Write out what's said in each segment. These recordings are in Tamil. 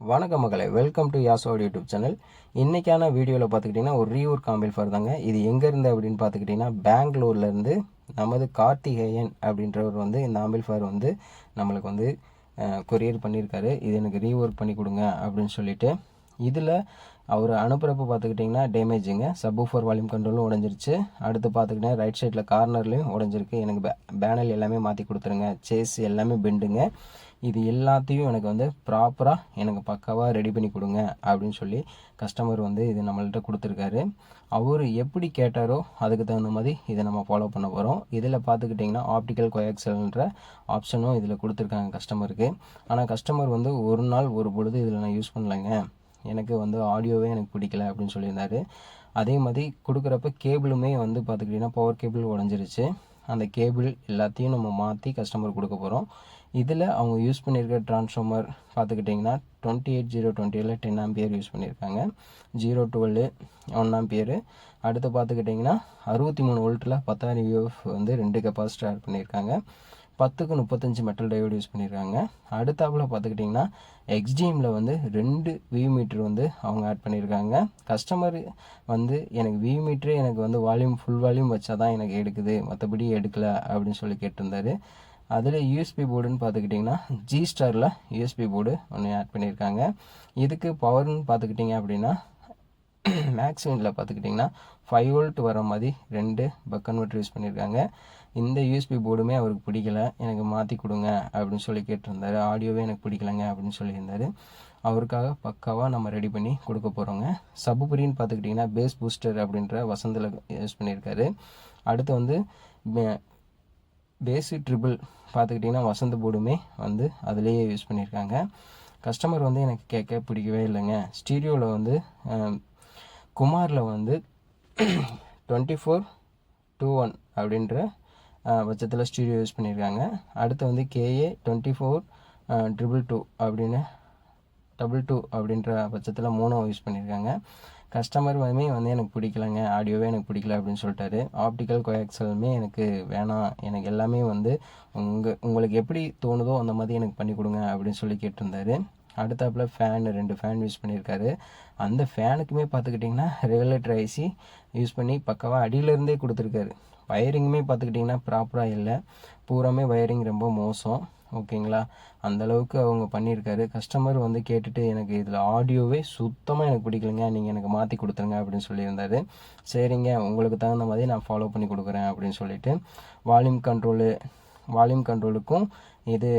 வணக்கம் மகளே வெல்கம் டு யாசோட யூடியூப் சேனல் இன்றைக்கான வீடியோவில் பார்த்துக்கிட்டிங்கன்னா ஒரு ரீயூர் காம்பில்ஃபர் தாங்க. இது எங்கேருந்து அப்படின்னு பார்த்துக்கிட்டிங்கன்னா பெங்களூர்லேருந்து நமது கார்த்திகேயன் அப்படின்றவர் வந்து இந்த ஆம்பில்ஃபர் வந்து நம்மளுக்கு வந்து கொரியர் பண்ணியிருக்காரு. இது எனக்கு ரீஒர்க் பண்ணி கொடுங்க அப்படின்னு சொல்லிட்டு இதில் அவர் அனுப்புகிறப்ப பார்த்துக்கிட்டிங்கன்னா டேமேஜுங்க சப் ஃபோர் வால்யூம் கண்ட்ரோலும் உடஞ்சிருச்சு. அடுத்து பார்த்துக்கிட்டிங்கன்னா ரைட் சைடில் கார்னர்லேயும் உடஞ்சிருக்கு. எனக்கு பே பேனல் எல்லாமே மாற்றி கொடுத்துருங்க. சேஸ் எல்லாமே பெண்டுங்க இது எல்லாத்தையும் எனக்கு வந்து ப்ராப்பராக எனக்கு பக்காவாக ரெடி பண்ணி கொடுங்க அப்படின்னு சொல்லி கஸ்டமர் வந்து இது நம்மள்கிட்ட கொடுத்துருக்காரு. அவர் எப்படி கேட்டாரோ அதுக்கு தகுந்த மாதிரி இதை நம்ம ஃபாலோ பண்ண போகிறோம் இதில் பார்த்துக்கிட்டிங்கன்னா ஆப்டிக்கல் கோயாக்சல்ன்ற ஆப்ஷனும் இதில் கொடுத்துருக்காங்க கஸ்டமருக்கு ஆனால் கஸ்டமர் வந்து ஒரு நாள் ஒரு பொழுது இதில் நான் யூஸ் பண்ணலைங்க. எனக்கு வந்து ஆடியோவே எனக்கு பிடிக்கல அப்படின்னு சொல்லியிருந்தாரு. அதே மாதிரி கொடுக்குறப்ப கேபிளுமே வந்து பார்த்துக்கிட்டிங்கன்னா பவர் கேபிள் உடஞ்சிருச்சு. அந்த கேபிள் எல்லாத்தையும் நம்ம மாற்றி கஸ்டமர் கொடுக்க போகிறோம் இதில் அவங்க யூஸ் பண்ணியிருக்க ட்ரான்ஸ்ஃபார்மர் பார்த்துக்கிட்டிங்கன்னா டுவெண்ட்டி எயிட் ஜீரோ டுவெண்ட்டியில் டென் ஆம்பியர் யூஸ் பண்ணியிருக்காங்க ஜீரோ டுவெல்லு ஒன் ஆம்பியர் அடுத்து பார்த்துக்கிட்டிங்கன்னா அறுபத்தி மூணு வோல்ட்டில் பத்தாயிரம் யூஎஃப் வந்து ரெண்டு கெப்பாசிட்டி ஆட் பண்ணியிருக்காங்க பத்துக்கு முப்பத்தஞ்சு மெட்டல் டயோடு யூஸ் பண்ணியிருக்காங்க அடுத்தாப்பில் பார்த்துக்கிட்டிங்கன்னா எக்ஸ்டிஎம்மில் வந்து ரெண்டு வியூ மீட்ரு வந்து அவங்க ஆட் பண்ணியிருக்காங்க கஸ்டமர் வந்து எனக்கு வியூ மீட்ரு எனக்கு வந்து வால்யூம் ஃபுல் வால்யூம் வச்சா தான் எனக்கு எடுக்குது. மற்றபடி எடுக்கலை அப்படின்னு சொல்லி கேட்டிருந்தாரு. அதில் யூஎஸ்பி போர்டுன்னு பார்த்துக்கிட்டிங்கன்னா ஜி ஸ்டாரில் யூஎஸ்பி போர்டு ஒன்று ஆட் பண்ணியிருக்காங்க இதுக்கு பவர்னு பார்த்துக்கிட்டிங்க அப்படின்னா மேக்ஸிமில் பார்த்துக்கிட்டிங்கன்னா ஃபைவ் வோல்ட் வர மாதிரி ரெண்டு பக் கன்வெர்ட்டர் யூஸ் பண்ணியிருக்காங்க. இந்த யூஎஸ்பி போர்டுமே அவருக்கு பிடிக்கல. எனக்கு மாற்றி கொடுங்க அப்படின்னு சொல்லி கேட்டிருந்தாரு. ஆடியோவே எனக்கு பிடிக்கலங்க அப்படின்னு சொல்லியிருந்தார். அவருக்காக பக்காவாக நம்ம ரெடி பண்ணி கொடுக்க போகிறோங்க சபுபுரின்னு பார்த்துக்கிட்டிங்கன்னா பேஸ் பூஸ்டர் அப்படின்ற வசந்தில் யூஸ் பண்ணியிருக்காரு. அடுத்து வந்து பேஸு ட்ரிபிள் பார்த்துக்கிட்டிங்கன்னா வசந்த போர்டுமே வந்து அதுலேயே யூஸ் பண்ணியிருக்காங்க. கஸ்டமர் வந்து எனக்கு கேட்க பிடிக்கவே இல்லைங்க. ஸ்டீரியோவில் வந்து குமாரில் வந்து டுவெண்ட்டி ஃபோர் டூ ஒன் அப்படின்ற பட்சத்தில் ஸ்டீரியோ யூஸ் பண்ணியிருக்காங்க அடுத்து வந்து KA twenty four triple two அப்படின்னு டபுள் டூ அப்படின்ற பட்சத்தில் மூணும் யூஸ் பண்ணியிருக்காங்க கஸ்டமர் வந்து வந்து எனக்கு பிடிக்கலங்க. ஆடியோவே எனக்கு பிடிக்கல அப்படின்னு சொல்லிட்டாரு. ஆப்டிக்கல் கோஎக்சலுமே எனக்கு வேணாம். எனக்கு எல்லாமே வந்து உங்கள் உங்களுக்கு எப்படி தோணுதோ அந்த மாதிரி எனக்கு பண்ணி கொடுங்க அப்படின்னு சொல்லி கேட்டிருந்தாரு. அடுத்தாப்பில் ஃபேன் ரெண்டு ஃபேன் யூஸ் பண்ணியிருக்காரு. அந்த ஃபேனுக்குமே பார்த்துக்கிட்டிங்கன்னா ரெகுலேட்டர் ஐசி யூஸ் பண்ணி பக்கவாக அடியிலேருந்தே கொடுத்துருக்காரு. வயரிங்குமே பார்த்துக்கிட்டிங்கன்னா ப்ராப்பராக இல்லை. பூராமே வயரிங் ரொம்ப மோசம். ஓகேங்களா? அந்தளவுக்கு அவங்க பண்ணியிருக்காரு. கஸ்டமர் வந்து கேட்டுட்டு எனக்கு இதில் ஆடியோவே சுத்தமாக எனக்கு பிடிக்கலங்க. நீங்கள் எனக்கு மாற்றி கொடுத்துருங்க அப்படின்னு சொல்லியிருந்தாரு. சரிங்க உங்களுக்கு தகுந்த மாதிரி நான் ஃபாலோ பண்ணி கொடுக்குறேன் அப்படின்னு சொல்லிட்டு வால்யூம் கண்ட்ரோலு வால்யூம் கண்ட்ரோலுக்கும் இது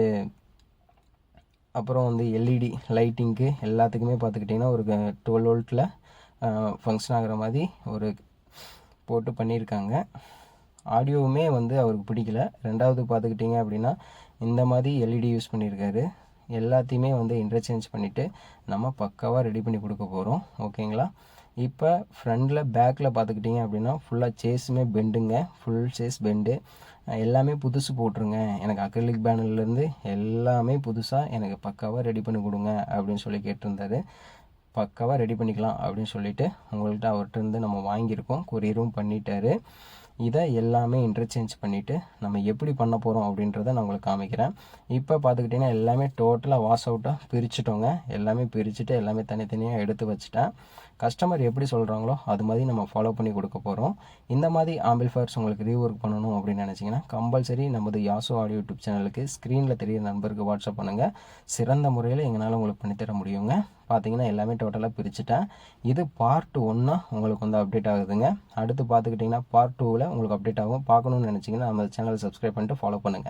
அப்புறம் வந்து எல்இடி லைட்டிங்க்கு எல்லாத்துக்குமே பார்த்துக்கிட்டிங்கன்னா ஒரு டுவெல் வோல்ட்டில் ஃபங்க்ஷன் ஆகிற மாதிரி ஒரு போட்டு பண்ணியிருக்காங்க. ஆடியோவுமே வந்து அவருக்கு பிடிக்கல. ரெண்டாவது பார்த்துக்கிட்டிங்க அப்படின்னா இந்த மாதிரி எல்இடி யூஸ் பண்ணியிருக்காரு எல்லாத்தையுமே வந்து இன்டர்சேஞ்ச் பண்ணிவிட்டு நம்ம பக்காவாக ரெடி பண்ணி கொடுக்க போகிறோம் ஓகேங்களா இப்போ ஃப்ரண்டில் பேக்கில் பார்த்துக்கிட்டிங்க அப்படின்னா ஃபுல்லாக சேஸுமே பெண்டுங்க ஃபுல் சேஸ் பெண்டு எல்லாமே புதுசு போட்டுருங்க. எனக்கு அக்ரிலிக் பேனர்லேருந்து எல்லாமே புதுசாக எனக்கு பக்காவாக ரெடி பண்ணி கொடுங்க அப்படின்னு சொல்லி கேட்டிருந்தாரு. பக்காவாக ரெடி பண்ணிக்கலாம் அப்படின்னு சொல்லிவிட்டு உங்கள்கிட்ட அவர்கிட்ட இருந்து நம்ம வாங்கியிருக்கோம். கொரியரும் பண்ணிட்டாரு. இதை எல்லாமே இன்டர்சேஞ்ச் பண்ணிவிட்டு நம்ம எப்படி பண்ண போகிறோம் அப்படின்றத நான் உங்களுக்கு காமிக்கிறேன். இப்போ பார்த்துக்கிட்டிங்கன்னா எல்லாமே டோட்டலாக வாஷ் அவுட்டாக பிரிச்சுட்டோங்க. எல்லாமே பிரிச்சுட்டு எல்லாமே தனித்தனியாக எடுத்து வச்சுட்டேன். கஸ்டமர் எப்படி சொல்கிறாங்களோ அது மாதிரி நம்ம ஃபாலோ பண்ணி கொடுக்க போகிறோம் இந்த மாதிரி ஆம்பிள்ஃபயர்ஸ் உங்களுக்கு ரீஒர்க் பண்ணணும் அப்படின்னு நினச்சிங்கன்னா கம்பல்சரி நமது யாசோ ஆடியோ யூடியூப் சேனலுக்கு ஸ்க்ரீனில் தெரியிற நண்பருக்கு வாட்ஸ்அப் பண்ணுங்கள் சிறந்த முறையில் எங்களால் உங்களுக்கு பண்ணித்தர முடியுங்க. பார்த்தீங்கன்னா எல்லாமே டோட்டலாக பிரிச்சுட்டேன் இது பார்ட் ஒன்னாக உங்களுக்கு வந்து அப்டேட் ஆகுதுங்க. அடுத்து பார்த்துக்கிட்டிங்கன்னா பார்ட் டூவில் உங்களுக்கு அப்டேட் ஆகும். பார்க்கணுன்னு நினச்சிங்கன்னா நம்ம சேனலை சப்ஸ்கிரைப் பண்ணிட்டு ஃபாலோ பண்ணுங்கள்